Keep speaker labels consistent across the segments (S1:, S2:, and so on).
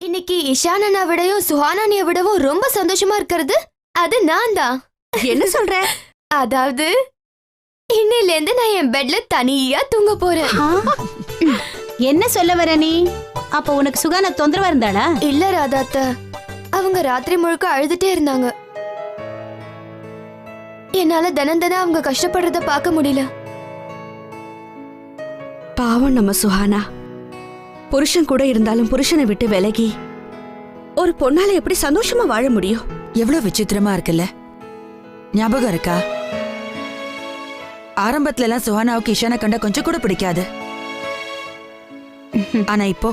S1: இன்னைக்கு இஷானனை விடவும் சுஹானானிய விடவும் ரொம்ப சந்தோஷமா இருக்கிறது. அது நான் தான்
S2: என்ன சொல்ற?
S1: அதாவது இன்னையில இருந்து நான் என் பெட்ல தனியா தூங்க போறேன்.
S2: ஆ? என்ன சொல்ல வர நீ? அப்ப உனக்கு சுகான தொந்தரவா இருந்தாளா?
S1: இல்ல ராதாத்த. அவங்க ராத்திரி முழுக்க அழுதுட்டே இருந்தாங்க. என்னால தினம் தினம் அவங்க கஷ்டப்படுறத பார்க்க முடியல.
S3: பாவம் நம்ம சுஹானா. புருஷன் கூட இருந்தாலும் புருஷனை விட்டு விலகி ஒரு பொண்ணால எப்படி சந்தோஷமா வாழ முடியும்?
S4: எவ்வளவு விசித்திரமா இருக்குல்ல? ஞாபகம் இருக்கா? ஆரம்பத்துல எல்லாம் சுஹானாவுக்கு இஷானை கண்டா கொஞ்சம் கூட பிடிக்காது. ஆனா இப்போ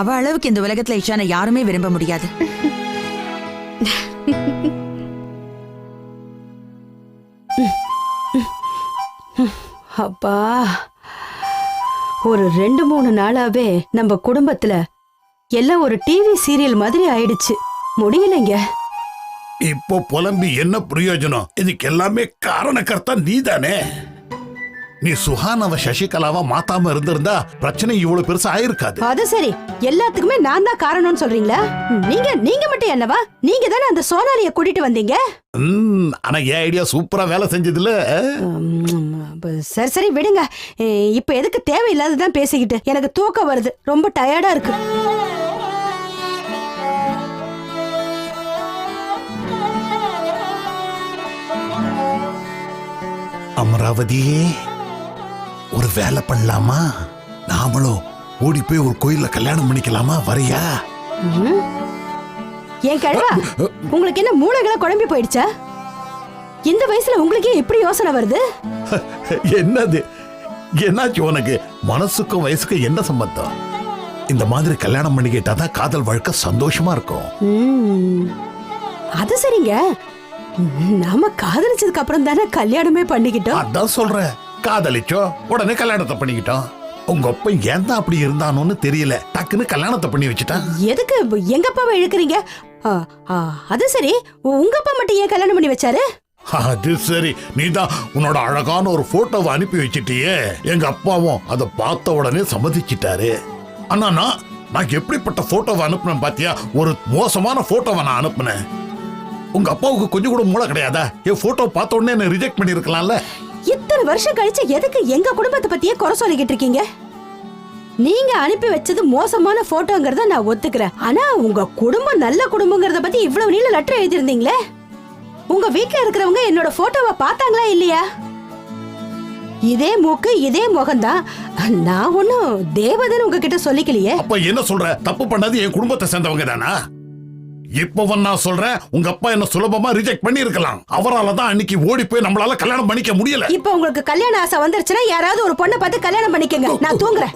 S4: அவ அளவுக்கு இந்த உலகத்துல இஷானை யாருமே விரும்ப முடியாது.
S5: அப்பா. ஒரு ரெண்டு மூணு நாளாவே நம்ம குடும்பத்துல எல்லாம் ஒரு டிவி சீரியல் மாதிரி ஆயிடுச்சு. முடியலைங்க.
S6: இப்போ புலம்பி என்ன பிரயோஜனம்? இதுக்கு எல்லாமே காரணக்கர்த்தா நீதானே? நீ சுஹானவ சசிகலாவா மாத்தாம இருந்திருந்தா பிரச்சனை இவ்வளவு பெருசா ஆயிருக்காது.
S5: அது சரி. எல்லாத்துக்குமே நான் தான் காரணம்னு சொல்றீங்களா? நீங்க நீங்க மட்டும் என்னவா? நீங்க தானே அந்த சோனாலிய கூட்டிட்டு வந்தீங்க?
S6: ஆனா என் ஐடியா சூப்பரா வேலை செஞ்சதுல
S5: சரி சரி விடுங்க. இப்ப எதுக்கு தேவையில்லாததான் பேசிக்கிட்டு எனக்கு தூக்கம் வருது. ரொம்ப டயர்டா இருக்கு.
S6: அமராவதியே ஒரு வேலை பண்ணலாமா? நாமளும் ஓடி போய் ஒரு கோயில்ல கல்யாணம் பண்ணிக்கலாமா? வரியா?
S5: ஏன் கிழவா? உங்களுக்கு என்ன மூளைகளை குழம்பி போயிடுச்சா? இந்த வயசுல உங்களுக்கே எப்படி யோசனை வருது?
S6: என்னது? என்னாச்சு உனக்கு? மனசுக்கும் வயசுக்கும் என்ன சம்பந்தம்? இந்த மாதிரி கல்யாணம் பண்ணிக்கிட்டாதான் காதல் வாழ்க்கை சந்தோஷமா இருக்கும்.
S5: அது சரிங்க. நாம காதலிச்சதுக்கு அப்புறம் தானே கல்யாணமே பண்ணிக்கிட்டோம்.
S6: அதான் சொல்றேன். காதலிச்சோம் உடனே கல்யாணத்தை பண்ணிக்கிட்டோம். உங்க அப்பா ஏன் தான் அப்படி இருந்தானோன்னு தெரியல. டக்குன்னு கல்யாணத்தை பண்ணி வச்சுட்டான்.
S5: எதுக்கு? எங்க அப்பாவை இழுக்கிறீங்க? அது சரி. உங்க அப்பா மட்டும் ஏன் கல்யாணம் பண்ணி வச்சாரு?
S6: அது சரி. நீதான் உன்னோட அழகான ஒரு போட்டோவை அனுப்பி வச்சிட்டியே. எங்க அப்பாவும் அதை பார்த்த உடனே சம்மதிச்சிட்டாரு. ஆனா நான் நான் எப்படிப்பட்ட போட்டோவை அனுப்புனேன் பாத்தியா? ஒரு மோசமான போட்டோவை நான் அனுப்புனேன். உங்க அப்பாவுக்கு கொஞ்சம் கூட மூளை கிடையாதா? என் போட்டோ பார்த்த உடனே என்ன ரிஜெக்ட் பண்ணிருக்கலாம்ல
S5: இத்தனை வருஷம் கழிச்சு எதுக்கு எங்க குடும்பத்தை பத்தியே குறை சொல்லிக்கிட்டு இருக்கீங்க? நீங்க அனுப்பி வச்சது மோசமான போட்டோங்கறத நான் ஒத்துக்கிறேன். ஆனா உங்க குடும்பம் நல்ல குடும்பங்கிறத பத்தி இவ்வளவு நீள லெட்டர் எழுதிருந்தீங்களே உங்க வீட்ல இருக்கிறவங்க என்னோட போட்டோவை பார்த்தாங்களா இல்லையா? இதே மூக்கு இதே முகம்தான். நான் ஒன்னும் தேவதன் உங்ககிட்ட சொல்லிக்கலையே.
S6: அப்ப என்ன சொல்ற? தப்பு பண்ணது என் குடும்பத்தை சேர்ந்தவங்க தானா? இப்பவும் நான் சொல்றேன் உங்க அப்பா என்ன சுலபமா ரிஜெக்ட் பண்ணி இருக்கலாம் அவரால தான் அன்னைக்கு ஓடி போய் நம்மளால கல்யாணம் பண்ணிக்க முடியல.
S5: இப்ப உங்களுக்கு கல்யாண ஆசை வந்துருச்சுன்னா யாராவது ஒரு பொண்ணை பார்த்து கல்யாணம் பண்ணிக்கங்க. நான் தூங்குறேன்.